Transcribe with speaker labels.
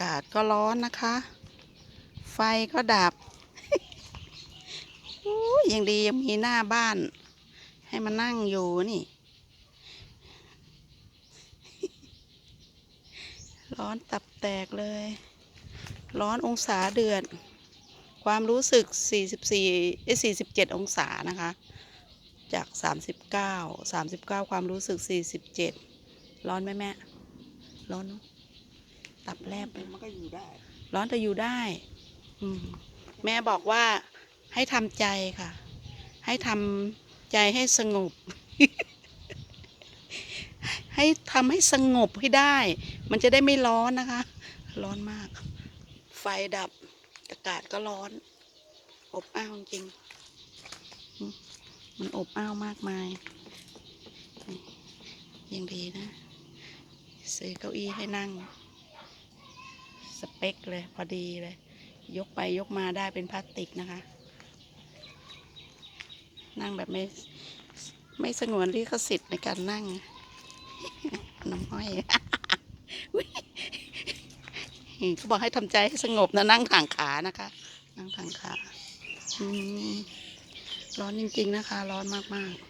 Speaker 1: ากาศก็ร้อนนะคะ ไฟก็ดับอู้ยยังดียังมีหน้าบ้าน ให้มานั่งอยู่นี่ ร้อนตับแตกเลย ร้อนองศาเดือด ความรู้สึก 44เอ้47 องศานะคะ จาก 39 39 ความรู้สึก 47 ร้อนไหมแม่ ร้อนเนอะ ตับแลบ
Speaker 2: มันก็อยู่ได้
Speaker 1: ร้อนแต่อยู่ได้ อืม แม่บอกว่าให้ทำใจค่ะ ให้ทำใจให้สงบ ให้ทำให้สงบให้ได้ มันจะได้ไม่ร้อนนะคะ ร้อนมาก ไฟดับอากาศก็ร้อน อบอ้าวจริงอืมมันอบอ้าวมากมายนี่ยังดีนะ ซื้อเก้าอี้ให้นั่ง สเปคเลย พอดีเลย ยกไปยกมาได้เป็นพลาสติกนะคะ นั่งแบบไม่ ไม่สงวนลิขสิทธิ์ในการนั่ง น้ำห้อยเขาบอกให้ทำใจให้สงบนะนั่งทางขานะคะ นั่งทางขาร้อนจริง ๆ นะคะ ร้อนมาก ๆ